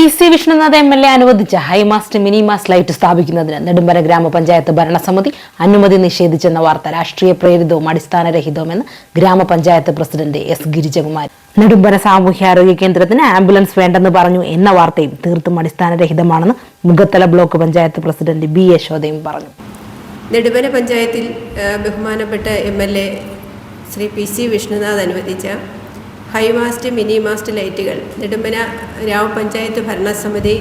P C Vishnunath M L A അനുവദിച്ച high mast mini mast light സ്ഥാപിക്കുന്നതിന് നെടുമ്പര ഗ്രാമപഞ്ചായത്ത് ഭരണസമിതി അനുമതി നിഷേധിച്ചെന്ന വാർത്ത രാഷ്ട്രീയ പ്രേരിതവും അടിസ്ഥാനരഹിതവുമെന്ന് ഗ്രാമപഞ്ചായത്ത് പ്രസിഡന്റ് എസ് ഗിരിജകുമാരി. നെടുമ്പര സാമൂഹ്യാരോഗ്യ കേന്ദ്രത്തിന് ആംബുലൻസ് വേണ്ടെന്ന് പറഞ്ഞു എന്ന വാർത്തയും തീർത്തും അടിസ്ഥാനരഹിതമാണെന്ന് Mukhathala block panchayat president B യശോദയും പറഞ്ഞു. നെടുമ്പര പഞ്ചായത്തിൽ ബഹുമാനപ്പെട്ട M L A Shri P C Vishnunath അനുവദിച്ച ഹൈമാസ്റ്റ് മിനി മാസ്റ്റ് ലൈറ്റുകൾ. നെടുമ്പന ഗ്രാമപഞ്ചായത്ത് ഭരണസമിതി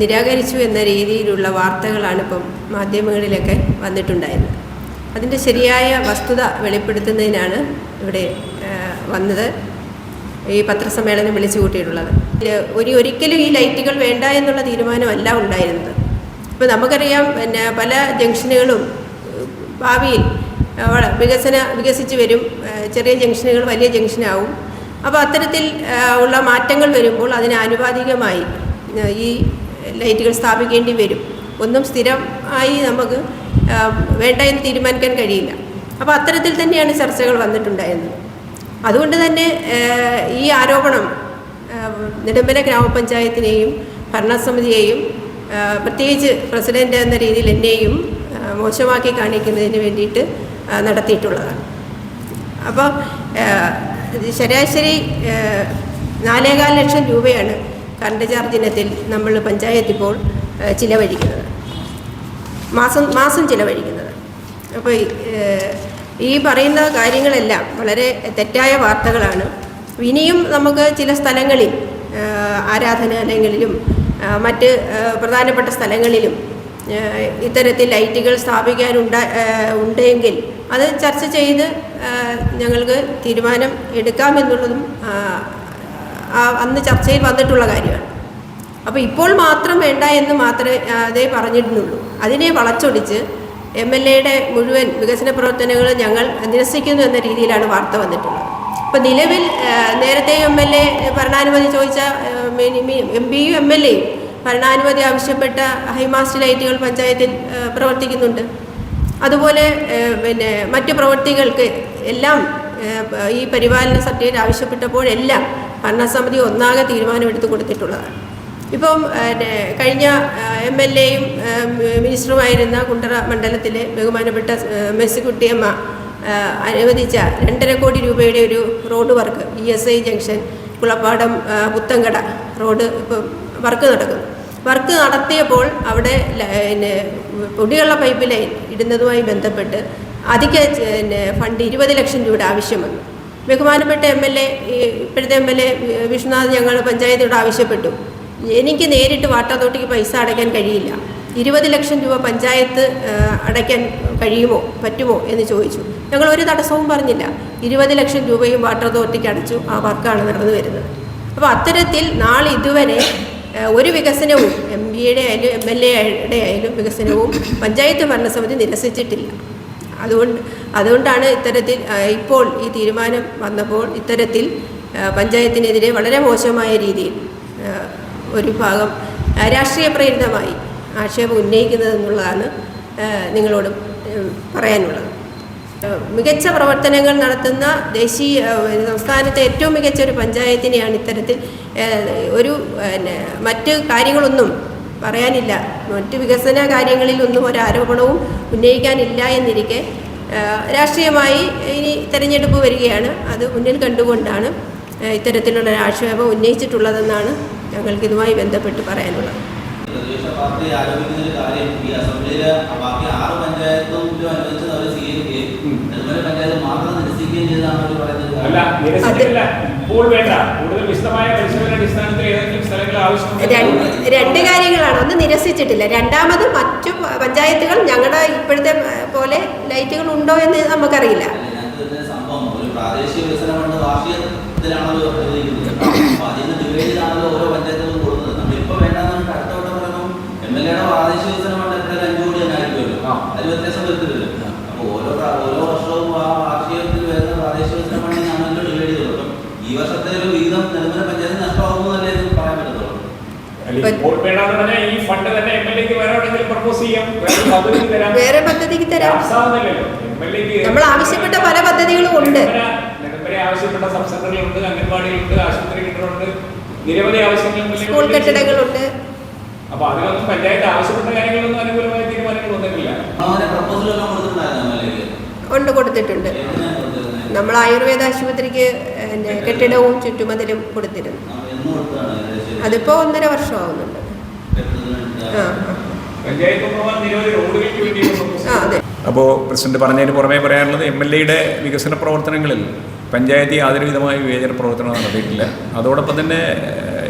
നിരാകരിച്ചു എന്ന രീതിയിലുള്ള വാർത്തകളാണ് ഇപ്പം മാധ്യമങ്ങളിലൊക്കെ വന്നിട്ടുണ്ടായിരുന്നത്. അതിന്റെ ശരിയായ വസ്തുത വെളിപ്പെടുത്തുന്നതിനാണ് ഇവിടെ വന്നത്. ഈ പത്രസമ്മേളനം വിളിച്ചു കൂട്ടിയിട്ടുള്ളത്. ഒരു ഒരിക്കലും ഈ ലൈറ്റുകൾ വേണ്ട എന്നുള്ള തീരുമാനമല്ല ഉണ്ടായിരുന്നത്. ഇപ്പം നമുക്കറിയാം പിന്നെ പല ജംഗ്ഷനുകളും ഭാവിയിൽ വികസന വികസിച്ച് വരും. ചെറിയ ജംഗ്ഷനുകൾ വലിയ ജംഗ്ഷനാവും. അപ്പോൾ അത്തരത്തിൽ ഉള്ള മാറ്റങ്ങൾ വരുമ്പോൾ അതിന് ആനുപാതികമായി ഈ ലൈറ്റുകൾ സ്ഥാപിക്കേണ്ടി വരും. ഒന്നും സ്ഥിരമായി നമുക്ക് വേണ്ട എന്ന് തീരുമാനിക്കാൻ കഴിയില്ല. അപ്പോൾ അത്തരത്തിൽ തന്നെയാണ് ചർച്ചകൾ വന്നിട്ടുണ്ടായിരുന്നത്. അതുകൊണ്ട് തന്നെ ഈ ആരോപണം ഏഹ്, നെടുമ്പന ഗ്രാമപഞ്ചായത്തിനെയും ഭരണസമിതിയെയും പ്രത്യേകിച്ച് പ്രസിഡന്റ് എന്ന രീതിയിൽ എന്നെയും മോശമാക്കി കാണിക്കുന്നതിന് വേണ്ടിയിട്ട് നടത്തിയിട്ടുള്ളതാണ്. അപ്പോൾ ശരാശരി നാലേകാൽ ലക്ഷം രൂപയാണ് കറണ്ട് ചാർജ് ഇനത്തിൽ നമ്മൾ പഞ്ചായത്ത് ഇപ്പോൾ ചിലവഴിക്കുന്നത്. മാസം മാസം ചിലവഴിക്കുന്നത്. അപ്പോൾ ഈ പറയുന്ന കാര്യങ്ങളെല്ലാം വളരെ തെറ്റായ വാർത്തകളാണ്. ഇനിയും നമുക്ക് ചില സ്ഥലങ്ങളിൽ ആരാധനാലയങ്ങളിലും മറ്റ് പ്രധാനപ്പെട്ട സ്ഥലങ്ങളിലും ഇത്തരത്തിൽ ലൈറ്റുകൾ സ്ഥാപിക്കാനുണ്ട ഉണ്ടെങ്കിൽ അത് ചർച്ച ചെയ്ത് ഞങ്ങൾക്ക് തീരുമാനം എടുക്കാമെന്നുള്ളതും അന്ന് ചർച്ചയിൽ വന്നിട്ടുള്ള കാര്യമാണ്. അപ്പോൾ ഇപ്പോൾ മാത്രം വേണ്ട എന്ന് മാത്രമേ അതേ പറഞ്ഞിരുന്നുള്ളൂ. അതിനെ വളച്ചൊടിച്ച് എം എൽ എയുടെ മുഴുവൻ വികസന പ്രവർത്തനങ്ങൾ ഞങ്ങൾ നിരസിക്കുന്നു എന്ന രീതിയിലാണ് വാർത്ത വന്നിട്ടുള്ളത്. അപ്പോൾ നിലവിൽ നേരത്തെ എം എൽ എ ഭരണാനുമതി ചോദിച്ച എം പിയും എം എൽ എയും ഭരണാനുമതി ആവശ്യപ്പെട്ട ഹൈമാസ്റ്റ് ലൈറ്റുകൾ പഞ്ചായത്തിൽ പ്രവർത്തിക്കുന്നുണ്ട്. അതുപോലെ പിന്നെ മറ്റു പ്രവൃത്തികൾക്ക് എല്ലാം ഈ പരിപാലന സർട്ടിഫിക്കറ്റ് ആവശ്യപ്പെട്ടപ്പോഴെല്ലാം ഭരണസമിതി ഒന്നാകെ തീരുമാനമെടുത്തു കൊടുത്തിട്ടുള്ളതാണ്. ഇപ്പം കഴിഞ്ഞ എം എൽ എയും മിനിസ്റ്ററുമായിരുന്ന കുണ്ടറ മണ്ഡലത്തിലെ ബഹുമാനപ്പെട്ട മെസ്സിക്കുട്ടിയമ്മ അനുവദിച്ച രണ്ടര കോടി രൂപയുടെ ഒരു road work E S I junction Kulappadam Puthankada road ഇപ്പം വർക്ക് നടക്കുന്നു. വർക്ക് നടത്തിയപ്പോൾ അവിടെ പിന്നെ കുടിവെള്ള പൈപ്പ് ലൈൻ ഇടുന്നതുമായി ബന്ധപ്പെട്ട് അധിക പിന്നെ ഫണ്ട് ഇരുപത് ലക്ഷം രൂപ ആവശ്യം വന്നു. ബഹുമാനപ്പെട്ട എം എൽ എ ഇപ്പോഴത്തെ എം എൽ എ വിഷ്ണുനാഥ് ഞങ്ങൾ പഞ്ചായത്തോട് ആവശ്യപ്പെട്ടു. എനിക്ക് നേരിട്ട് വാട്ടർ അതോറിറ്റിക്ക് പൈസ അടയ്ക്കാൻ കഴിയില്ല. ഇരുപത് ലക്ഷം രൂപ പഞ്ചായത്ത് അടയ്ക്കാൻ കഴിയുമോ പറ്റുമോ എന്ന് ചോദിച്ചു. ഞങ്ങൾ ഒരു തടസ്സവും പറഞ്ഞില്ല. ഇരുപത് ലക്ഷം രൂപയും വാട്ടർ അതോറിറ്റിക്ക് അടച്ചു ആ വർക്കാണ് നടന്നു വരുന്നത് അപ്പോൾ അത്തരത്തിൽ നാളെ ഇതുവരെ ആ, ഒരു വികസനവും എം പിയുടെ ആയാലും എം എൽ എയുടെ ആയാലും വികസനവും പഞ്ചായത്ത് ഭരണസമിതി നിരസിച്ചിട്ടില്ല. അതുകൊണ്ട് അതുകൊണ്ടാണ് ഇത്തരത്തിൽ ഇപ്പോൾ ഈ തീരുമാനം വന്നപ്പോൾ ഇത്തരത്തിൽ പഞ്ചായത്തിനെതിരെ വളരെ മോശമായ രീതിയിൽ ഒരു ഭാഗം രാഷ്ട്രീയ പ്രേരിതമായി ആക്ഷേപം ഉന്നയിക്കുന്നതെന്നുള്ളതാണ് നിങ്ങളോട് പറയാനുള്ളത്. മികച്ച പ്രവർത്തനങ്ങൾ നടത്തുന്ന ദേശീയ സംസ്ഥാനത്തെ ഏറ്റവും മികച്ച ഒരു പഞ്ചായത്തിനെയാണ് ഇത്തരത്തിൽ ഒരു പിന്നെ മറ്റ് കാര്യങ്ങളൊന്നും പറയാനില്ല. മറ്റ് വികസന കാര്യങ്ങളിലൊന്നും ഒരു ആരോപണവും ഉന്നയിക്കാനില്ല എന്നിരിക്കെ രാഷ്ട്രീയമായി ഇനി തെരഞ്ഞെടുപ്പ് വരികയാണ്. അത് മുന്നിൽ കണ്ടുകൊണ്ടാണ് ഇത്തരത്തിലുള്ള ഒരു ആക്ഷേപം ഉന്നയിച്ചിട്ടുള്ളതെന്നാണ് ഞങ്ങൾക്ക് ഇതുമായി ബന്ധപ്പെട്ട് പറയാനുള്ളത്. പാർട്ടി ആരോപിക്കുന്ന ഒരു കാര്യം ഈ അസംബ്ലിയിൽ ബാക്കി ആറ് പഞ്ചായത്തും അനുവദിച്ചത് അവർ സ്വീകരിക്കുകയും നെടുമല പഞ്ചായത്ത് മാത്രം നിരസിക്കുകയും ചെയ്തതാണ് അവർ പറയുന്നത് അല്ല നിരസിച്ചിട്ടില്ല ഇപ്പോൾ വേണ്ട കൂടുതൽ വിശദമായ പരിശോധന അടിസ്ഥാനത്തിൽ ഏതെങ്കിലും സ്ഥലങ്ങൾ രണ്ട് ആവശ്യമുണ്ട് രണ്ട് കാര്യങ്ങളാണ്. ഒന്ന് നിരസിച്ചിട്ടില്ല. രണ്ടാമത് മറ്റു പഞ്ചായത്തുകൾ ഞങ്ങളുടെ ഇപ്പോഴത്തെ പോലെ ലൈറ്റുകൾ ഉണ്ടോ എന്ന് നമുക്കറിയില്ല. പ്രാദേശിക വികസനമാണ് എപ്പോഴും അഞ്ചു കോടി തന്നെ ആയിരിക്കുമല്ലോ. അതിൽ വ്യത്യാസം വരുത്തില്ലല്ലോ. അപ്പൊ ഓരോ ഓരോ വർഷവും ആ വാർഷികത്തിൽ വരുന്ന പ്രാദേശിക വികസന ഫണ്ടിൽ ഞങ്ങളല്ലോ ഡിവൈഡ് ചെയ്തത് അപ്പം ഈ വർഷത്തെ ഒരു വിഹിതം നെടുമല പഞ്ചായത്തിന് നഷ്ടമാകുമെന്നല്ലേ ഇത് പറയാൻ പറ്റത്തുള്ളൂ അല്ല, ഇപ്പോൾ വേണ്ടാന്ന് പറഞ്ഞാൽ ഈ ഫണ്ട് തന്നെ എം എൽ എക്ക് വേറെ എവിടെയെങ്കിലും പ്രപ്പോസ് ചെയ്യാം. വേറെ പദ്ധതി വേറെ പദ്ധതിക്ക് തരാം. നമ്മൾ ആവശ്യപ്പെട്ട പല പദ്ധതികളും ഉണ്ട്. ആവശ്യപ്പെട്ട അംഗൻവാടികളുണ്ട് ആശുപത്രി കെട്ടിടമുണ്ട് നിരവധി ആവശ്യങ്ങൾ MLA സ്കൂൾ കെട്ടിടങ്ങളുണ്ട്. അപ്പൊ അതിനൊന്നും പഞ്ചായത്ത് ആവശ്യപ്പെട്ട കാര്യങ്ങളൊന്നും അനുകൂലമായ തീരുമാനങ്ങൾ വന്നിട്ടില്ല. ഉണ്ട് കൊടുത്തിട്ടുണ്ട്. നമ്മൾ ആയുർവേദ ആശുപത്രിക്ക് കെട്ടിടവും ചുറ്റുമതിലും കൊടുത്തിരുന്നു. അതിപ്പോൾ ഒന്നര വർഷം ആവുന്നുണ്ട് അപ്പോൾ പ്രസിഡന്റ് പറഞ്ഞതിന് പുറമേ പറയാനുള്ളത് എം എൽ എയുടെ വികസന പ്രവർത്തനങ്ങളിൽ പഞ്ചായത്ത് യാതൊരു വിധമായ വിവേചന പ്രവർത്തനം നടത്തിയിട്ടില്ല. അതോടൊപ്പം തന്നെ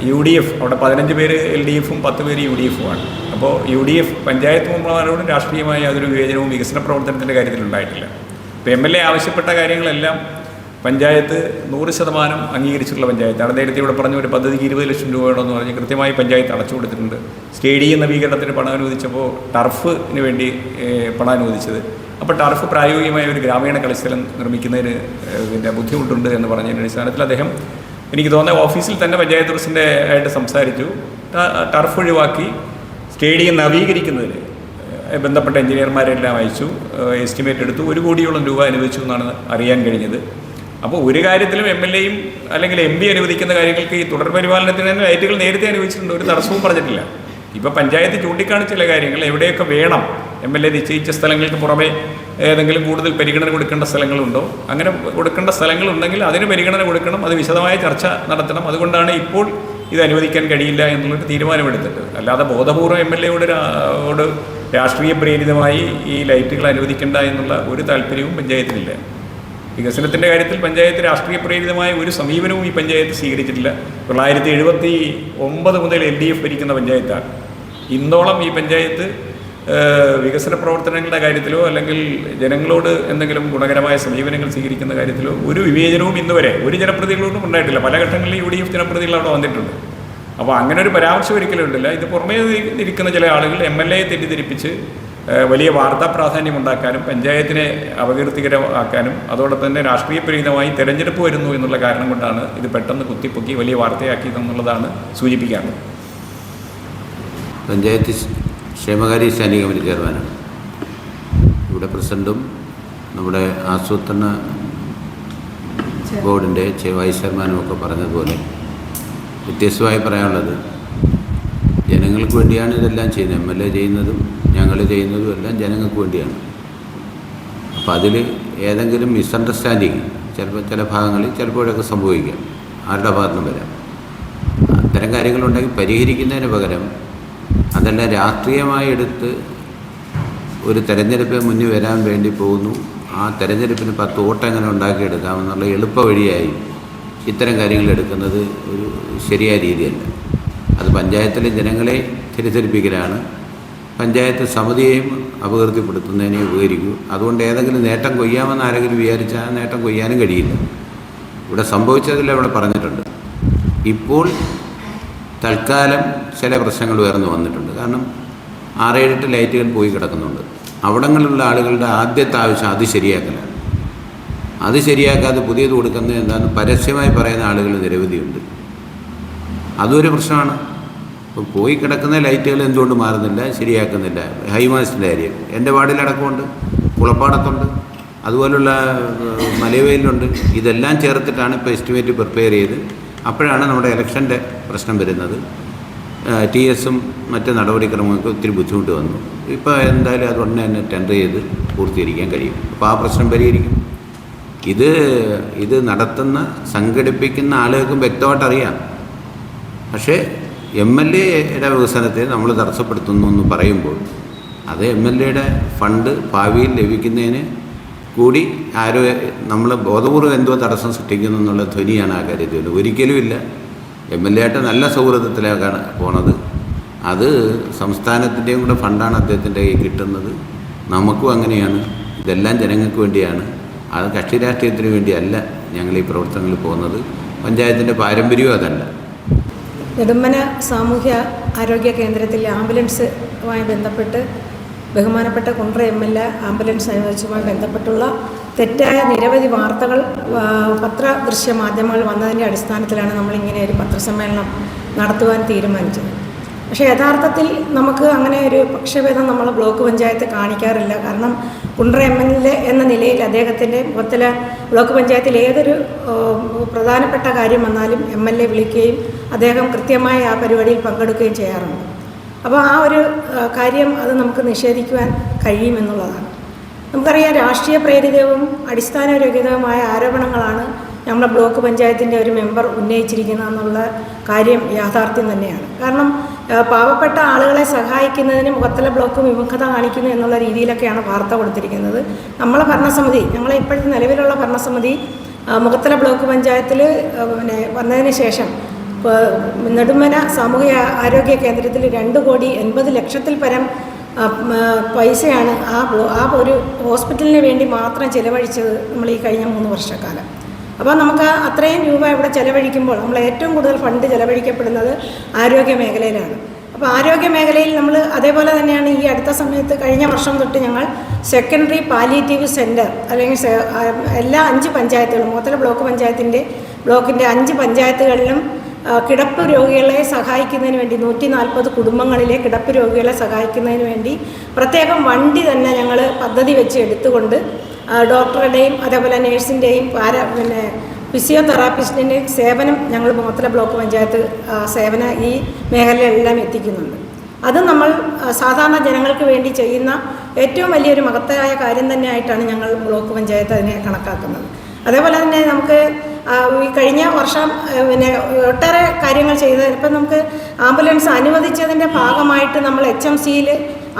യു ഡി എഫ് അവിടെ പതിനഞ്ച് പേര് എൽ ഡി എഫും പത്ത് പേര് യു ഡി എഫുമാണ്. അപ്പോൾ യു ഡി എഫ് പഞ്ചായത്ത് മെമ്പർമാരോടും രാഷ്ട്രീയമായ യാതൊരു വിവേചനവും വികസന പ്രവർത്തനത്തിന്റെ കാര്യത്തിൽ ഉണ്ടായിട്ടില്ല. ഇപ്പോൾ എം എൽ എ ആവശ്യപ്പെട്ട കാര്യങ്ങളെല്ലാം പഞ്ചായത്ത് നൂറ് ശതമാനം അംഗീകരിച്ചിട്ടുള്ള പഞ്ചായത്താണ്. നേരത്തെ ഇവിടെ പറഞ്ഞ ഒരു പദ്ധതിക്ക് ഇരുപത് ലക്ഷം രൂപയോടെന്ന് പറഞ്ഞ് കൃത്യമായി പഞ്ചായത്ത് അടച്ചു കൊടുത്തിട്ടുണ്ട്. സ്റ്റേഡിയം നവീകരണത്തിന് പണം അനുവദിച്ചപ്പോൾ ടർഫിന് വേണ്ടി പണം അനുവദിച്ചത്. അപ്പോൾ ടർഫ് പ്രായോഗികമായ ഒരു ഗ്രാമീണ കളിസ്ഥലം നിർമ്മിക്കുന്നതിന് പിന്നെ ബുദ്ധിമുട്ടുണ്ട് എന്ന് പറഞ്ഞതിന്റെ അടിസ്ഥാനത്തിൽ അദ്ദേഹം എനിക്ക് തോന്നുന്ന ഓഫീസിൽ തന്നെ പഞ്ചായത്ത് പ്രസിഡന്റ് ആയിട്ട് സംസാരിച്ചു. ടർഫ് ഒഴിവാക്കി സ്റ്റേഡിയം നവീകരിക്കുന്നതിന് ബന്ധപ്പെട്ട എഞ്ചിനീയർമാരെല്ലാം അയച്ചു എസ്റ്റിമേറ്റ് എടുത്തു. ഒരു കോടിയോളം രൂപ അനുവദിച്ചു എന്നാണ് അറിയാൻ കഴിഞ്ഞത്. അപ്പോൾ ഒരു കാര്യത്തിലും എം എൽ എയും അല്ലെങ്കിൽ എം പി അനുവദിക്കുന്ന കാര്യങ്ങൾക്ക് ഈ തുടർ പരിപാലനത്തിന് തന്നെ ലൈറ്റുകൾ നേരത്തെ അനുവദിച്ചിട്ടുണ്ട്. ഒരു തടസ്സവും പറഞ്ഞിട്ടില്ല. ഇപ്പോൾ പഞ്ചായത്ത് ചൂണ്ടിക്കാണിച്ച ചില കാര്യങ്ങൾ എവിടെയൊക്കെ വേണം എം എൽ എ നിശ്ചയിച്ച സ്ഥലങ്ങൾക്ക് പുറമെ ഏതെങ്കിലും കൂടുതൽ പരിഗണന കൊടുക്കേണ്ട സ്ഥലങ്ങളുണ്ടോ? അങ്ങനെ കൊടുക്കേണ്ട സ്ഥലങ്ങളുണ്ടെങ്കിൽ അതിന് പരിഗണന കൊടുക്കണം. അത് വിശദമായ ചർച്ച നടത്തണം. അതുകൊണ്ടാണ് ഇപ്പോൾ ഇത് അനുവദിക്കാൻ കഴിയില്ല എന്നുള്ളൊരു തീരുമാനമെടുത്തിട്ട് അല്ലാതെ ബോധപൂർവം എം എൽ എയോട് രാഷ്ട്രീയ പ്രേരിതമായി ഈ ലൈറ്റുകൾ അനുവദിക്കേണ്ട എന്നുള്ള ഒരു താല്പര്യവും പഞ്ചായത്തിനില്ല. വികസനത്തിന്റെ കാര്യത്തിൽ പഞ്ചായത്ത് രാഷ്ട്രീയ പ്രേരിതമായ ഒരു സമീപനവും ഈ പഞ്ചായത്ത് സ്വീകരിച്ചിട്ടില്ല. തൊള്ളായിരത്തി എഴുപത്തി ഒമ്പത് മുതൽ എൽ ഡി എഫ് ഭരിക്കുന്ന പഞ്ചായത്താണ്. ഇന്നോളം ഈ പഞ്ചായത്ത് വികസന പ്രവർത്തനങ്ങളുടെ കാര്യത്തിലോ അല്ലെങ്കിൽ ജനങ്ങളോട് എന്തെങ്കിലും ഗുണകരമായ സമീപനങ്ങൾ സ്വീകരിക്കുന്ന കാര്യത്തിലോ ഒരു വിവേചനവും ഇന്നുവരെ ഒരു ജനപ്രതികളോടും ഉണ്ടായിട്ടില്ല. പല ഘട്ടങ്ങളിൽ യു ഡി എഫ് ജനപ്രതികൾ അവിടെ വന്നിട്ടുണ്ട്. അപ്പോൾ അങ്ങനെ ഒരു പരാമർശം ഒരിക്കലും ഉണ്ടല്ല. ഇത് പുറമേ ഇരിക്കുന്ന ചില ആളുകൾ എം എൽ എയെ തെറ്റിദ്ധരിപ്പിച്ച് വലിയ വാർത്താ പ്രാധാന്യം ഉണ്ടാക്കാനും പഞ്ചായത്തിനെ അപകീർത്തികരമാക്കാനും അതോടൊപ്പം തന്നെ രാഷ്ട്രീയ പ്രേരിതമായി തിരഞ്ഞെടുപ്പ് വരുന്നു എന്നുള്ള കാരണം കൊണ്ടാണ് ഇത് പെട്ടെന്ന് കുത്തിപ്പൊക്കി വലിയ വാർത്തയാക്കിയതെന്നുള്ളതാണ് സൂചിപ്പിക്കാറുള്ളത് പഞ്ചായത്ത് ക്ഷേമകാര്യ സ്റ്റാൻഡിംഗ് കമ്മിറ്റി ചെയർമാനാണ്. ഇവിടെ പ്രസിഡന്റും നമ്മുടെ ആസൂത്രണ ബോർഡിന്റെ വൈസ് ചെയർമാനും ഒക്കെ പറഞ്ഞതുപോലെ വ്യത്യസ്തമായി പറയാനുള്ളത് ജനങ്ങൾക്ക് വേണ്ടിയാണ് ഇതെല്ലാം ചെയ്യുന്നത്. എം എൽ എ ചെയ്യുന്നതും ഞങ്ങൾ ചെയ്യുന്നതും എല്ലാം ജനങ്ങൾക്ക് വേണ്ടിയാണ്. അപ്പോൾ അതിൽ ഏതെങ്കിലും മിസ്അണ്ടർസ്റ്റാൻഡിങ് ചിലപ്പോൾ ചില ഭാഗങ്ങളിൽ ചിലപ്പോഴൊക്കെ സംഭവിക്കാം. ആരുടെ ഭാഗത്തും വരാം? അത്തരം കാര്യങ്ങളുണ്ടെങ്കിൽ പരിഹരിക്കുന്നതിന് പകരം അതെല്ലാം രാഷ്ട്രീയമായി എടുത്ത് ഒരു തെരഞ്ഞെടുപ്പ് മുന്നിൽ വരാൻ വേണ്ടി പോകുന്നു. ആ തെരഞ്ഞെടുപ്പിന് പത്ത് വോട്ട് എങ്ങനെ ഉണ്ടാക്കിയെടുക്കാമെന്നുള്ള എളുപ്പ വഴിയായി ഇത്തരം കാര്യങ്ങൾ എടുക്കുന്നത് ഒരു ശരിയായ രീതിയല്ല. അത് പഞ്ചായത്തിലെ ജനങ്ങളെ തിരിച്ചരിപ്പിക്കലാണ് പഞ്ചായത്ത് സമിതിയെയും അപകീർത്തിപ്പെടുത്തുന്നതിനെ ഉപകരിക്കൂ. അതുകൊണ്ട് ഏതെങ്കിലും നേട്ടം കൊയ്യാമെന്ന് ആരെങ്കിലും വിചാരിച്ചാൽ നേട്ടം കൊയ്യാനും കഴിയില്ല. ഇവിടെ സംഭവിച്ചതിൽ അവിടെ പറഞ്ഞിട്ടുണ്ട്. ഇപ്പോൾ തൽക്കാലം ചില പ്രശ്നങ്ങൾ ഉയർന്നു വന്നിട്ടുണ്ട്. കാരണം ആറേഴെട്ട് ലൈറ്റുകൾ പോയി കിടക്കുന്നുണ്ട്. അവിടങ്ങളിലുള്ള ആളുകളുടെ ആദ്യത്തെ ആവശ്യം അത് ശരിയാക്കലാണ്. അത് ശരിയാക്കാതെ പുതിയത് കൊടുക്കുന്നത് എന്താണെന്ന് പരസ്യമായി പറയുന്ന ആളുകൾ നിരവധിയുണ്ട്. അതൊരു പ്രശ്നമാണ്. ഇപ്പോൾ പോയി കിടക്കുന്ന ലൈറ്റുകൾ എന്തുകൊണ്ട് മാറുന്നില്ല? ശരിയാക്കുന്നില്ല. ഹൈമാസ്റ്റിന്റെ കാര്യം. എന്റെ വാർഡിലടക്കമുണ്ട് കുളപ്പാടത്തുണ്ട്. അതുപോലുള്ള മലയവയിലുണ്ട് ഇതെല്ലാം ചേർത്തിട്ടാണ് ഇപ്പോൾ എസ്റ്റിമേറ്റ് പ്രിപ്പയർ ചെയ്ത് അപ്പോഴാണ് നമ്മുടെ ഇലക്ഷന്റെ പ്രശ്നം വരുന്നത്. ടി എസും മറ്റ് നടപടിക്രമങ്ങൾക്ക് ഒത്തിരി ബുദ്ധിമുട്ട് വന്നു. ഇപ്പോൾ എന്തായാലും അത് ഉടനെ തന്നെ ടെൻഡർ ചെയ്ത് പൂർത്തീകരിക്കാൻ കഴിയും. അപ്പോൾ ആ പ്രശ്നം പരിഹരിക്കും. ഇത് ഇത് നടത്തുന്ന സംഘടിപ്പിക്കുന്ന ആളുകൾക്കും വ്യക്തമായിട്ട് അറിയാം. പക്ഷേ എം എൽ എയുടെ വികസനത്തെ നമ്മൾ തടസ്സപ്പെടുത്തുന്നു എന്ന് പറയുമ്പോൾ അത് എം എൽ എയുടെ ഫണ്ട് ഭാവിയിൽ ലഭിക്കുന്നതിന് കൂടി ആരോ നമ്മൾ ബോധപൂർവം എന്തോ തടസ്സം സൃഷ്ടിക്കുന്നു എന്നുള്ള ധ്വനിയാണ് ആ കാര്യത്തിൽ ഒരിക്കലും ഇല്ല. എം എൽ എ ആയിട്ട് നല്ല സൗഹൃദത്തിലേക്കാണ് പോണത്. അത് സംസ്ഥാനത്തിന്റെയും കൂടെ ഫണ്ടാണ് അദ്ദേഹത്തിന്റെ കയ്യിൽ കിട്ടുന്നത്. നമുക്കും അങ്ങനെയാണ്. ഇതെല്ലാം ജനങ്ങൾക്ക് വേണ്ടിയാണ്. അത് കക്ഷി രാഷ്ട്രീയത്തിന് വേണ്ടിയല്ല ഞങ്ങൾ ഈ പ്രവർത്തനങ്ങളിൽ പോകുന്നത്. പഞ്ചായത്തിന്റെ പാരമ്പര്യവും അതല്ല. നെടുമ്പന സാമൂഹ്യ ആരോഗ്യ കേന്ദ്രത്തിൽ ആംബുലൻസുമായി ബന്ധപ്പെട്ട് ബഹുമാനപ്പെട്ട Kundara M L A ambulance അനുവദിച്ചുമായി ബന്ധപ്പെട്ടുള്ള തെറ്റായ നിരവധി വാർത്തകൾ പത്ര ദൃശ്യ മാധ്യമങ്ങൾ വന്നതിന്റെ അടിസ്ഥാനത്തിലാണ് നമ്മളിങ്ങനെ ഒരു പത്രസമ്മേളനം നടത്തുവാൻ തീരുമാനിച്ചത്. പക്ഷേ യഥാർത്ഥത്തിൽ നമുക്ക് അങ്ങനെ ഒരു പക്ഷഭേദം നമ്മൾ ബ്ലോക്ക് പഞ്ചായത്ത് കാണിക്കാറില്ല. കാരണം കുണ്ട്ര എം എൽ എ എന്ന നിലയിൽ അദ്ദേഹത്തിന്റെ മുഖത്തല ബ്ലോക്ക് പഞ്ചായത്തിൽ ഏതൊരു പ്രധാനപ്പെട്ട കാര്യം വന്നാലും എം എൽ എ വിളിക്കുകയും അദ്ദേഹം കൃത്യമായി ആ പരിപാടിയിൽ പങ്കെടുക്കുകയും ചെയ്യാറുണ്ട്. അപ്പോൾ ആ ഒരു കാര്യം അത് നമുക്ക് നിഷേധിക്കുവാൻ കഴിയുമെന്നുള്ളതാണ് നമുക്കറിയാം രാഷ്ട്രീയ പ്രേരിതവും അടിസ്ഥാനരഹിതവുമായ ആരോപണങ്ങളാണ് നമ്മുടെ ബ്ലോക്ക് പഞ്ചായത്തിന്റെ ഒരു മെമ്പർ ഉന്നയിച്ചിരിക്കുന്നതെന്നുള്ള കാര്യം യാഥാർത്ഥ്യം തന്നെയാണ്. കാരണം പാവപ്പെട്ട ആളുകളെ സഹായിക്കുന്നതിന് മുഖത്തല ബ്ലോക്ക് വിമുഖത കാണിക്കുന്നു എന്നുള്ള രീതിയിലൊക്കെയാണ് വാർത്ത കൊടുത്തിരിക്കുന്നത്. നമ്മളെ ഭരണസമിതി ഞങ്ങളെ ഇപ്പോഴത്തെ നിലവിലുള്ള ഭരണസമിതി മുഖത്തല ബ്ലോക്ക് പഞ്ചായത്തിൽ പിന്നെ വന്നതിന് ശേഷം നെടുമന സാമൂഹിക ആരോഗ്യ കേന്ദ്രത്തിൽ രണ്ട് കോടി എൺപത് ലക്ഷത്തിൽ പരം പൈസയാണ് ആ ആ ഒരു ഹോസ്പിറ്റലിന് വേണ്ടി മാത്രം ചിലവഴിച്ചത് നമ്മൾ ഈ കഴിഞ്ഞ മൂന്ന് വർഷക്കാലം. അപ്പോൾ നമുക്ക് അത്രയും രൂപ ഇവിടെ ചിലവഴിക്കുമ്പോൾ നമ്മൾ ഏറ്റവും കൂടുതൽ ഫണ്ട് ചിലവഴിക്കപ്പെടുന്നത് ആരോഗ്യ മേഖലയിലാണ്. അപ്പോൾ ആരോഗ്യ മേഖലയിൽ നമ്മൾ അതേപോലെ തന്നെയാണ് ഈ അടുത്ത സമയത്ത് കഴിഞ്ഞ വർഷം തൊട്ട് ഞങ്ങൾ സെക്കൻഡറി പാലിയേറ്റീവ് സെന്റർ അല്ലെങ്കിൽ എല്ലാ അഞ്ച് പഞ്ചായത്തുകളും മൂത്തല ബ്ലോക്ക് പഞ്ചായത്തിന്റെ ബ്ലോക്കിന്റെ അഞ്ച് പഞ്ചായത്തുകളിലും കിടപ്പ് രോഗികളെ സഹായിക്കുന്നതിന് വേണ്ടി നൂറ്റി നാൽപ്പത് കുടുംബങ്ങളിലെ കിടപ്പ് രോഗികളെ സഹായിക്കുന്നതിന് വേണ്ടി പ്രത്യേകം വണ്ടി തന്നെ ഞങ്ങൾ പദ്ധതി വെച്ച് എടുത്തുകൊണ്ട് ഡോക്ടറുടെയും അതേപോലെ നേഴ്സിന്റെയും പാര പിന്നെ ഫിസിയോതെറാപ്പിസ്റ്റിന്റെയും സേവനം ഞങ്ങൾ മോത്തല ബ്ലോക്ക് പഞ്ചായത്ത് സേവന ഈ മേഖലയിലെല്ലാം എത്തിക്കുന്നുണ്ട്. അത് നമ്മൾ സാധാരണ ജനങ്ങൾക്ക് വേണ്ടി ചെയ്യുന്ന ഏറ്റവും വലിയൊരു മഹത്തായ കാര്യം തന്നെയായിട്ടാണ് ഞങ്ങൾ ബ്ലോക്ക് പഞ്ചായത്ത് അതിനെ കണക്കാക്കുന്നത്. അതേപോലെ തന്നെ നമുക്ക് ഈ കഴിഞ്ഞ വർഷം പിന്നെ ഒട്ടേറെ കാര്യങ്ങൾ ചെയ്ത് ഇപ്പം നമുക്ക് ആംബുലൻസ് അനുവദിച്ചതിന്റെ ഭാഗമായിട്ട് നമ്മൾ എച്ച് എം സിയിൽ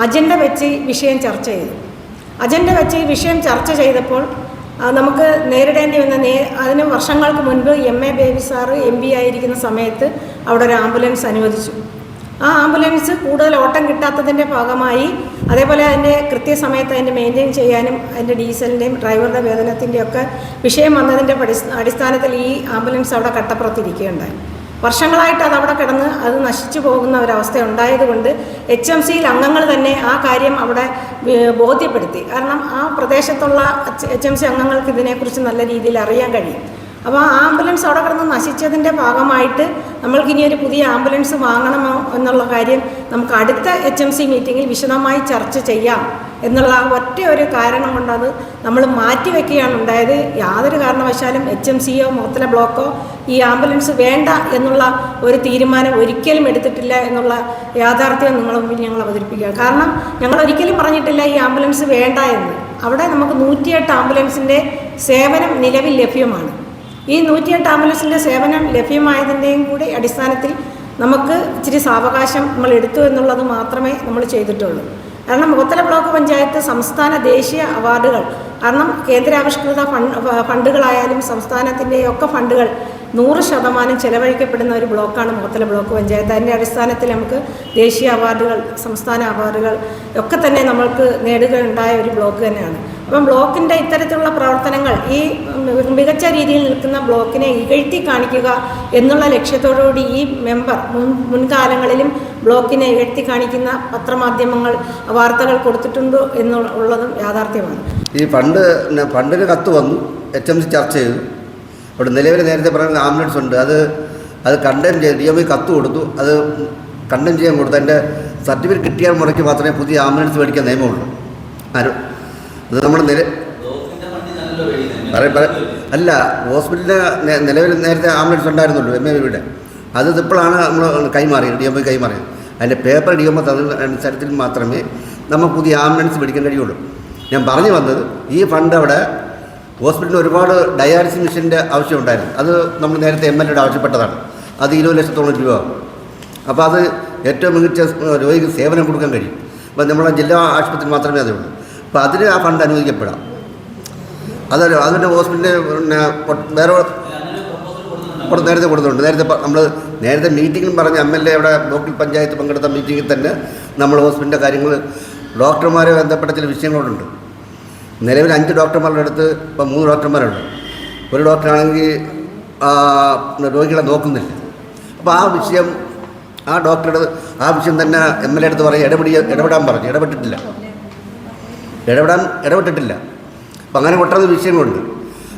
അജണ്ട വെച്ച് വിഷയം ചർച്ച ചെയ്തു. അജണ്ട വെച്ച് ഈ വിഷയം ചർച്ച ചെയ്തപ്പോൾ നമുക്ക് നേരിടേണ്ടി വന്ന നേ അതിന് വർഷങ്ങൾക്ക് മുൻപ് M A Baby sir M P ആയിരിക്കുന്ന സമയത്ത് അവിടെ ഒരു ആംബുലൻസ് അനുവദിച്ചു. ആ ആംബുലൻസ് കൂടുതൽ ഓട്ടം കിട്ടാത്തതിന്റെ ഭാഗമായി അതേപോലെ അതിന്റെ കൃത്യസമയത്ത് അതിന്റെ മെയിന്റെയിൻ ചെയ്യാനും അതിന്റെ ഡീസലിന്റെയും ഡ്രൈവറുടെ വേതനത്തിന്റെയൊക്കെ വിഷയം വന്നതിന്റെ അടിസ്ഥാനത്തിൽ ഈ ആംബുലൻസ് അവിടെ കട്ടപ്പുറത്തിരിക്കുകയുണ്ടായി. വർഷങ്ങളായിട്ട് അത് അവിടെ കിടന്ന് അത് നശിച്ചു പോകുന്ന ഒരവസ്ഥ ഉണ്ടായതുകൊണ്ട് എച്ച് എം സിയിൽ അംഗങ്ങൾ തന്നെ ആ കാര്യം അവിടെ ബോധ്യപ്പെടുത്തി. കാരണം ആ പ്രദേശത്തുള്ള എച്ച് എം സി അംഗങ്ങൾക്ക് ഇതിനെക്കുറിച്ച് നല്ല രീതിയിൽ അറിയാൻ കഴിയും. അപ്പോൾ ആ ആംബുലൻസ് അവിടെ കിടന്ന് നശിച്ചതിന്റെ ഭാഗമായിട്ട് നമ്മൾക്ക് ഇനി ഒരു പുതിയ ആംബുലൻസ് വാങ്ങണമോ എന്നുള്ള കാര്യം നമുക്ക് അടുത്ത എച്ച് എം സി മീറ്റിങ്ങിൽ വിശദമായി ചർച്ച ചെയ്യാം എന്നുള്ള ആ ഒറ്റ ഒരു കാരണം കൊണ്ടത് നമ്മൾ മാറ്റി മാറ്റിവെക്കുകയാണ് ഉണ്ടായത്. യാതൊരു കാരണവശാലും എച്ച് എം സിയോ മുത്തല ബ്ലോക്കോ ഈ ആംബുലൻസ് വേണ്ട എന്നുള്ള ഒരു തീരുമാനം ഒരിക്കലും എടുത്തിട്ടില്ല എന്നുള്ള യാഥാർത്ഥ്യം നിങ്ങളുടെ മുമ്പിൽ ഞങ്ങൾ അവതരിപ്പിക്കുക കാരണം ഞങ്ങൾ ഒരിക്കലും പറഞ്ഞിട്ടില്ല ഈ ആംബുലൻസ് വേണ്ട എന്ന്. അവിടെ നമുക്ക് നൂറ്റിയെട്ട് ആംബുലൻസിന്റെ സേവനം നിലവിൽ ലഭ്യമാണ്. ഈ നൂറ്റിയെട്ട് ആംബുലൻസിന്റെ സേവനം ലഭ്യമായതിന്റെയും കൂടി അടിസ്ഥാനത്തിൽ നമുക്ക് ഇച്ചിരി സാവകാശം നമ്മൾ എടുത്തു എന്നുള്ളത് മാത്രമേ നമ്മൾ ചെയ്തിട്ടുള്ളൂ. കാരണം മുഖത്തല ബ്ലോക്ക് പഞ്ചായത്ത് സംസ്ഥാന ദേശീയ അവാർഡുകൾ കാരണം കേന്ദ്രാവിഷ്കൃത ഫണ്ട് ഫണ്ടുകളായാലും സംസ്ഥാനത്തിന്റെ ഒക്കെ ഫണ്ടുകൾ നൂറ് ശതമാനം ചെലവഴിക്കപ്പെടുന്ന ഒരു ബ്ലോക്കാണ് മുഖത്തല ബ്ലോക്ക് പഞ്ചായത്ത്. അതിന്റെ അടിസ്ഥാനത്തിൽ നമുക്ക് ദേശീയ അവാർഡുകൾ സംസ്ഥാന അവാർഡുകൾ ഒക്കെ തന്നെ നമ്മൾക്ക് നേടുകയുണ്ടായ ഒരു ബ്ലോക്ക് തന്നെയാണ്. അപ്പം ബ്ലോക്കിന്റെ ഇത്തരത്തിലുള്ള പ്രവർത്തനങ്ങൾ ഈ മികച്ച രീതിയിൽ നിൽക്കുന്ന ബ്ലോക്കിനെ ഇകഴ്ത്തി കാണിക്കുക എന്നുള്ള ലക്ഷ്യത്തോടുകൂടി ഈ മെമ്പർ മുൻ മുൻകാലങ്ങളിലും ബ്ലോക്കിനെ ഉയർത്തി കാണിക്കുന്ന പത്രമാധ്യമങ്ങൾ വാർത്തകൾ കൊടുത്തിട്ടുണ്ടോ എന്നുള്ളതും യാഥാർത്ഥ്യമാണ്. ഈ പണ്ട് ഫണ്ടിന് കത്ത് വന്നു എച്ച് എം സി ചർച്ച ചെയ്തു. അവിടെ നിലവിൽ നേരത്തെ പറയുന്ന ആംബുലൻസ് ഉണ്ട്. അത് അത് കണ്ടം ചെയ്ത് ഡി എം കത്ത് കൊടുത്തു. അത് കണ്ടം ചെയ്യാൻ കൊടുത്തു. അതിന്റെ സർട്ടിഫിക്കറ്റ് കിട്ടിയാൽ മുറയ്ക്ക് മാത്രമേ പുതിയ ആംബുലൻസ് മേടിക്കാൻ നിയമമുള്ളൂ. ആരും? അത് നമ്മൾ നില അല്ല ഹോസ്പിറ്റലിന് നെ- നിലവിൽ നേരത്തെ ആംബുലൻസ് ഉണ്ടായിരുന്നുള്ളൂ എം എ വിയുടെ അത് ഇപ്പോഴാണ് നമ്മൾ കൈമാറിയത് ഡി എം ഐ കൈമാറിയത്. അതിന്റെ പേപ്പർ ഡി എം അനുസരിച്ചിൽ മാത്രമേ നമ്മൾ പുതിയ ആംബുലൻസ് മേടിക്കാൻ കഴിയുള്ളൂ. ഞാൻ പറഞ്ഞു വന്നത് ഈ ഫണ്ട് അവിടെ ഹോസ്പിറ്റലിന് ഒരുപാട് ഡയാലിസിസ് മെഷീന്റെ ആവശ്യമുണ്ടായിരുന്നു അത് നമ്മൾ നേരത്തെ എം എൽ എയുടെ ആവശ്യപ്പെട്ടതാണ്. അത് ഇരുപത് ലക്ഷത്തോളം രൂപ. അപ്പോൾ അത് ഏറ്റവും മികച്ച രോഗിക്ക് സേവനം കൊടുക്കാൻ കഴിയും. അപ്പോൾ നമ്മളെ ജില്ലാ ആശുപത്രി മാത്രമേ അതുള്ളൂ അപ്പോൾ അതിന് ആ ഫണ്ട് അനുവദിക്കപ്പെടാം. അതല്ല അതിന്റെ ഹോസ്പിറ്റലിൽ പിന്നെ വേറെ നേരത്തെ കൊടുത്തിട്ടുണ്ട്. നേരത്തെ നമ്മൾ നേരത്തെ മീറ്റിംഗിൽ പറഞ്ഞ എം എൽ എ അവിടെ ലോക്കൽ പഞ്ചായത്ത് പങ്കെടുത്ത മീറ്റിങ്ങിൽ തന്നെ നമ്മൾ ഹോസ്പിറ്റലിന്റെ കാര്യങ്ങൾ ഡോക്ടർമാരെ ബന്ധപ്പെട്ട ചില വിഷയങ്ങളുണ്ട് നിലവിൽ അഞ്ച് ഡോക്ടർമാരുടെ അടുത്ത് ഇപ്പം മൂന്ന് ഡോക്ടർമാരുണ്ട്. ഒരു ഡോക്ടറാണെങ്കിൽ രോഗികളെ നോക്കുന്നില്ല. അപ്പോൾ ആ വിഷയം ആ ഡോക്ടറുടെ ആ വിഷയം തന്നെ എം എൽ എ അടുത്ത് പറയും. ഇടപെടി ഇടപെടാൻ പറഞ്ഞു. ഇടപെട്ടിട്ടില്ല. ഇടപെടാൻ ഇടപെട്ടിട്ടില്ല. അപ്പം അങ്ങനെ ഒട്ടനവധി വിഷയങ്ങളുണ്ട്.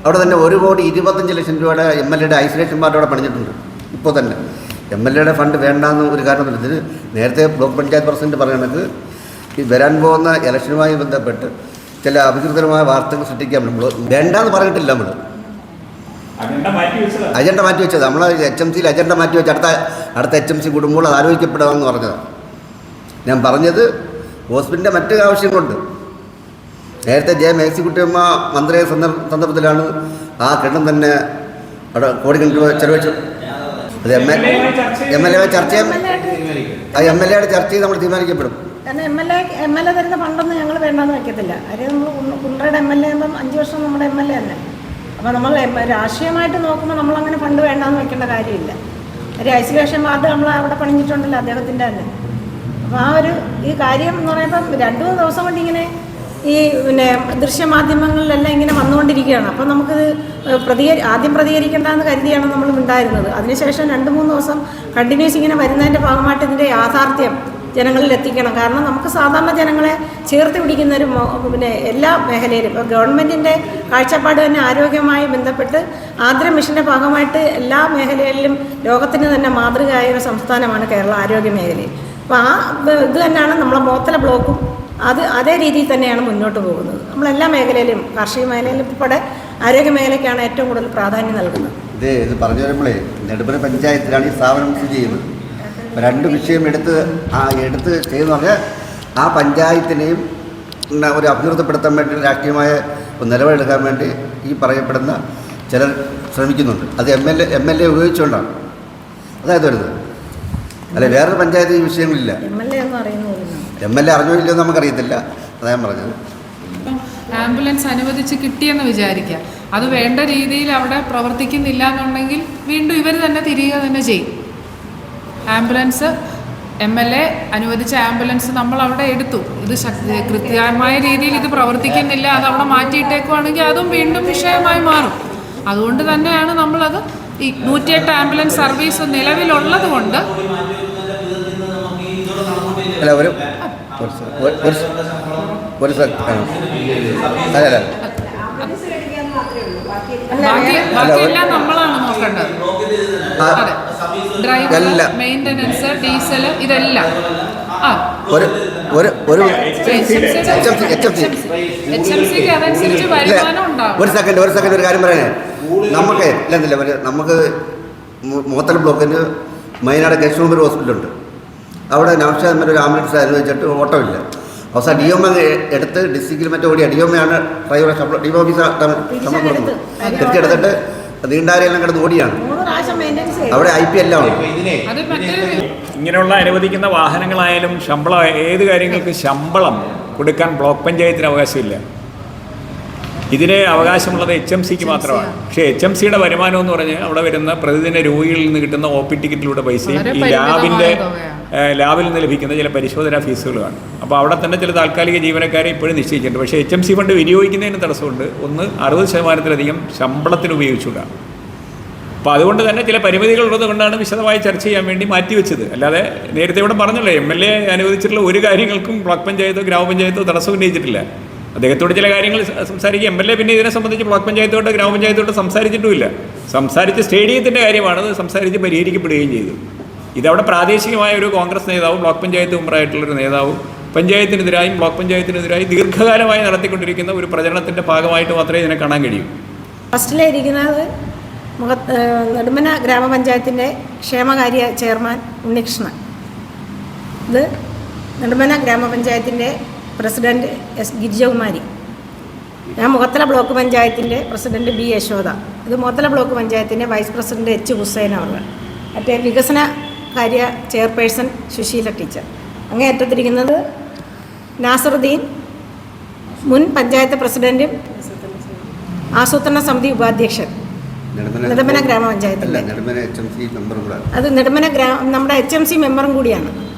അവിടെ തന്നെ ഒരു കോടി ഇരുപത്തഞ്ച് ലക്ഷം രൂപയുടെ എം എൽ എയുടെ ഐസൊലേഷൻ വാർഡ് അവിടെ പണിഞ്ഞിട്ടുണ്ട്. ഇപ്പോൾ തന്നെ. എം എൽ എയുടെ ഫണ്ട് വേണ്ടാന്ന് ഒരു കാരണമില്ല ഇതിന് നേരത്തെ ബ്ലോക്ക് പഞ്ചായത്ത് പ്രസിഡന്റ് പറയണത് ഈ വരാൻ പോകുന്ന ഇലക്ഷനുമായി ബന്ധപ്പെട്ട് ചില അഭികൃതമായ വാർത്തകൾ സൃഷ്ടിക്കാൻ നമ്മൾ വേണ്ടാന്ന് പറഞ്ഞിട്ടില്ല നമ്മൾ അജണ്ട മാറ്റി വെച്ചത്. നമ്മൾ എച്ച് എം സിയിൽ അജണ്ട മാറ്റി വെച്ച് അടുത്ത അടുത്ത എച്ച് എം സി കൂടുമ്പോൾ അത് ആലോചിക്കപ്പെടാമെന്ന് പറഞ്ഞതാണ് ഞാൻ പറഞ്ഞത് ഹോസ്പിറ്റലിന്റെ മറ്റൊരു ആവശ്യങ്ങളുണ്ട്. നേരത്തെ ജെ മേഴ്സിക്കുട്ടിയമ്മ മന്ത്രിയെ സന്ദർഭ സന്ദർഭത്തിലാണ് ആ കെട്ടിടം തന്നെ അവിടെ കോടിക്കണക്കിന് രൂപ ചെലവഴിച്ചു അത് M L M L A ചർച്ച ആ എം എൽ എയുടെ ചർച്ച ചെയ്ത് നമ്മൾ തീരുമാനിക്കപ്പെടും. കാരണം M L A M L A തരുന്ന ഫണ്ടൊന്നും ഞങ്ങൾ വേണ്ടെന്ന് വയ്ക്കത്തില്ല അതായത് നമ്മൾ കുണ്ട- കുണ്ടറയുടെ എം എൽ എ ആകുമ്പം അഞ്ച് വർഷം നമ്മുടെ എം എൽ എ തന്നെ. അപ്പോൾ നമ്മൾ രാഷ്ട്രീയമായിട്ട് നോക്കുമ്പോൾ നമ്മളങ്ങനെ ഫണ്ട് വേണ്ടെന്ന് വെക്കേണ്ട കാര്യമില്ല. ഒരു ഐസൊലേഷൻ വാർഡ് നമ്മൾ അവിടെ പണിഞ്ഞിട്ടുണ്ടല്ലോ അദ്ദേഹത്തിന്റെ തന്നെ. അപ്പോൾ ആ ഒരു ഈ കാര്യം എന്ന് പറയുമ്പം രണ്ടു മൂന്ന് ദിവസം കൊണ്ട് ഇങ്ങനെ ഈ പിന്നെ ദൃശ്യമാധ്യമങ്ങളിലെല്ലാം ഇങ്ങനെ വന്നുകൊണ്ടിരിക്കുകയാണ്. അപ്പം നമുക്കിത് പ്രതികരി ആദ്യം പ്രതികരിക്കേണ്ടെന്ന് കരുതിയാണ് നമ്മൾ ഉണ്ടായിരുന്നത് അതിനുശേഷം രണ്ട് മൂന്ന് ദിവസം കണ്ടിന്യൂസ് ഇങ്ങനെ വരുന്നതിന്റെ ഭാഗമായിട്ട് ഇതിന്റെ യാഥാർത്ഥ്യം ജനങ്ങളിൽ എത്തിക്കണം. കാരണം നമുക്ക് സാധാരണ ജനങ്ങളെ ചേർത്ത് പിടിക്കുന്ന ഒരു പിന്നെ എല്ലാ മേഖലയിലും ഇപ്പോൾ ഗവൺമെന്റിന്റെ കാഴ്ചപ്പാട് തന്നെ ആരോഗ്യമായി ബന്ധപ്പെട്ട് ആദ്ര മിഷന്റെ ഭാഗമായിട്ട് എല്ലാ മേഖലകളിലും ലോകത്തിന് തന്നെ മാതൃകയായ ഒരു സംസ്ഥാനമാണ് കേരള ആരോഗ്യ മേഖലയിൽ. അപ്പോൾ ആ ഇത് തന്നെയാണ് നമ്മളെ മോത്തല ബ്ലോക്കും അത് അതേ രീതിയിൽ തന്നെയാണ് മുന്നോട്ട് പോകുന്നത്. നമ്മളെല്ലാ മേഖലയിലും കാർഷിക മേഖലയിലും ഇപ്പോടെ ആരോഗ്യ മേഖലയ്ക്കാണ് ഏറ്റവും കൂടുതൽ പ്രാധാന്യം നൽകുന്നത്. ഇത് ഇത് പറഞ്ഞു വരുമ്പോഴേ നെടുമ്പന പഞ്ചായത്തിലാണ് ഈ സ്ഥാപനം സ്ഥിതി ചെയ്യുന്നത്. രണ്ട് വിഷയം എടുത്ത് ആ എടുത്ത് ചെയ്തെന്ന് പറഞ്ഞാൽ ആ പഞ്ചായത്തിനെയും ഒരു അഭിവൃദ്ധിപ്പെടുത്താൻ വേണ്ടി രാഷ്ട്രീയമായ നിലപാടെടുക്കാൻ വേണ്ടി ഈ പറയപ്പെടുന്ന ചിലർ ശ്രമിക്കുന്നുണ്ട്. അത് M L A M L A ഉപയോഗിച്ചുകൊണ്ടാണ്. അതായത് വരുന്നത് അല്ലെ വേറൊരു പഞ്ചായത്ത് ഈ വിഷയങ്ങളില്ല. എം എൽ എ എന്ന് അറിയുന്ന പോലും എം എൽ എ അറിഞ്ഞോ ഇല്ലയോ നമുക്കറിയത്തില്ല. അതാ ഞാൻ പറഞ്ഞത്. ആംബുലൻസ് അനുവദിച്ച് കിട്ടിയെന്ന് വിചാരിക്കുക. അത് വേണ്ട രീതിയിൽ അവിടെ പ്രവർത്തിക്കുന്നില്ല എന്നുണ്ടെങ്കിൽ വീണ്ടും ഇവർ തന്നെ തിരിയുക തന്നെ ചെയ്യും. ആംബുലൻസ് എം എൽ എ അനുവദിച്ച ആംബുലൻസ് നമ്മൾ അവിടെ എടുത്തു. ഇത് ശക്തി കൃത്യമായ രീതിയിൽ ഇത് പ്രവർത്തിക്കുന്നില്ല അത് അവിടെ മാറ്റിയിട്ടേക്കുവാണെങ്കിൽ അതും വീണ്ടും വിഷയമായി മാറും. അതുകൊണ്ട് തന്നെയാണ് നമ്മളത് ഈ നൂറ്റിയെട്ട് ആംബുലൻസ് സർവീസ് നിലവിലുള്ളത് കൊണ്ട് ഒരു ഒരു. അല്ല ഡ്രൈവർ മെയിന്റനൻസ് ഡീസൽ ഇതെല്ലാം. ആ. സെക്കൻഡ് ഒരു സെക്കൻഡ് ഒരു കാര്യം പറയണേ നമുക്ക് ഇല്ലെന്നില്ല നമുക്ക് മൂത്തല ബ്ലോക്കിന് മൈനാട് കശ്മീർ ഹോസ്പിറ്റലുണ്ട് അവിടെ നൗഷാദ് മറ്റൊരു ആംബുലൻസ് അനുവദിച്ചിട്ട് ഓട്ടോ ഇല്ല അവസാനം ഡി എം എടുത്ത് ഡിസ്ട്രിക്റ്റിൽ മറ്റേ ഓടിയ ഡി എം ആണ് ഡ്രൈവറെ ശമ്പളം ഡി ഓഫീസ് ശമ്പളം കൊടുക്കുന്നത്. തിരിച്ചെടുത്തിട്ട് നീണ്ടാരെല്ലാം കിടന്ന് ഓടിയാണ്. അവിടെ ഐ പി എല്ലാം ഇങ്ങനെയുള്ള അനുവദിക്കുന്ന വാഹനങ്ങളായാലും ശമ്പളം ഏത് കാര്യങ്ങൾക്ക് ശമ്പളം കൊടുക്കാൻ ബ്ലോക്ക് പഞ്ചായത്തിന് അവകാശമില്ല. ഇതിന് അവകാശമുള്ളത് എച്ച് എം സിക്ക് മാത്രമാണ്. പക്ഷേ എച്ച് എം സിയുടെ വരുമാനം എന്ന് പറഞ്ഞാൽ അവിടെ വരുന്ന പ്രതിദിന രോഗികളിൽ നിന്ന് കിട്ടുന്ന ഒ പി ടിക്കറ്റിലൂടെ പൈസയും ഈ ലാബിന്റെ. ലാബിൽ നിന്ന് ലഭിക്കുന്ന ചില പരിശോധനാ ഫീസുകളാണ്. അപ്പോൾ അവിടെ തന്നെ ചില താൽക്കാലിക ജീവനക്കാരെ ഇപ്പോഴും നിശ്ചയിച്ചിട്ടുണ്ട്. പക്ഷേ എച്ച് എം സി ഫണ്ട് വിനിയോഗിക്കുന്നതിന് തടസ്സമുണ്ട്. ഒന്ന് അറുപത് ശതമാനത്തിലധികം ശമ്പളത്തിന് ഉപയോഗിച്ചുകൂടാ. അപ്പോൾ അതുകൊണ്ട് തന്നെ ചില പരിമിതികളുള്ളത് കൊണ്ടാണ് വിശദമായി ചർച്ച ചെയ്യാൻ വേണ്ടി മാറ്റിവെച്ചത്. അല്ലാതെ നേരത്തെ ഇവിടെ പറഞ്ഞല്ലോ എം എൽ എ അനുവദിച്ചിട്ടുള്ള ഒരു കാര്യങ്ങൾക്കും ബ്ലോക്ക് പഞ്ചായത്തോ ഗ്രാമപഞ്ചായത്തോ തടസ്സം ഉന്നയിച്ചിട്ടില്ല. അദ്ദേഹത്തോട് ചില കാര്യങ്ങൾ സംസാരിക്കുക. സംസാരിക്കും എം എൽ എ പിന്നെ ഇതിനെ സംബന്ധിച്ച് ബ്ലോക്ക് പഞ്ചായത്തോട്ട് ഗ്രാമപഞ്ചായത്തോട്ട് സംസാരിച്ചിട്ടുമില്ല. സംസാരിച്ച് സ്റ്റേഡിയത്തിന്റെ കാര്യമാണ് അത് സംസാരിച്ച് പരിഹരിക്കപ്പെടുകയും ചെയ്തു. ഇതവിടെ പ്രാദേശികമായ ഒരു കോൺഗ്രസ് നേതാവും ബ്ലോക്ക് പഞ്ചായത്ത് മെമ്പറായിട്ടുള്ളൊരു നേതാവും പഞ്ചായത്തിനെതിരായും ബ്ലോക്ക് പഞ്ചായത്തിനെതിരായി ദീർഘകാലമായി നടത്തിക്കൊണ്ടിരിക്കുന്ന ഒരു പ്രചരണത്തിന്റെ ഭാഗമായിട്ട് മാത്രമേ ഇതിനെ കാണാൻ കഴിയൂ. ഫസ്റ്റിലിരിക്കുന്നത് മുഖ നെടുമന ഗ്രാമപഞ്ചായത്തിന്റെ ക്ഷേമകാര്യ ചെയർമാൻ ഉണ്ണികൃഷ്ണൻ. ഇത് നെടുമന ഗ്രാമപഞ്ചായത്തിന്റെ പ്രസിഡന്റ് എസ് ഗിരിജകുമാരി. ഞാൻ മുഖത്തല ബ്ലോക്ക് പഞ്ചായത്തിന്റെ പ്രസിഡന്റ് ബി യശോദ. ഇത് മുഖത്തല ബ്ലോക്ക് പഞ്ചായത്തിന്റെ വൈസ് പ്രസിഡന്റ് എച്ച് ഹുസൈൻ അവർ മറ്റേ വികസന കാര്യ ചെയർപേഴ്സൺ സുശീല ടീച്ചർ. അങ്ങേ അറ്റത്തിരിക്കുന്നത് നാസറുദ്ദീൻ മുൻ പഞ്ചായത്ത് പ്രസിഡന്റും ആസൂത്രണ സമിതി ഉപാധ്യക്ഷൻ. നെടുമന കൂടെ. അത് നെടുമന ഗ്രാമം നമ്മുടെ എച്ച് എം സി മെമ്പറും കൂടിയാണ്.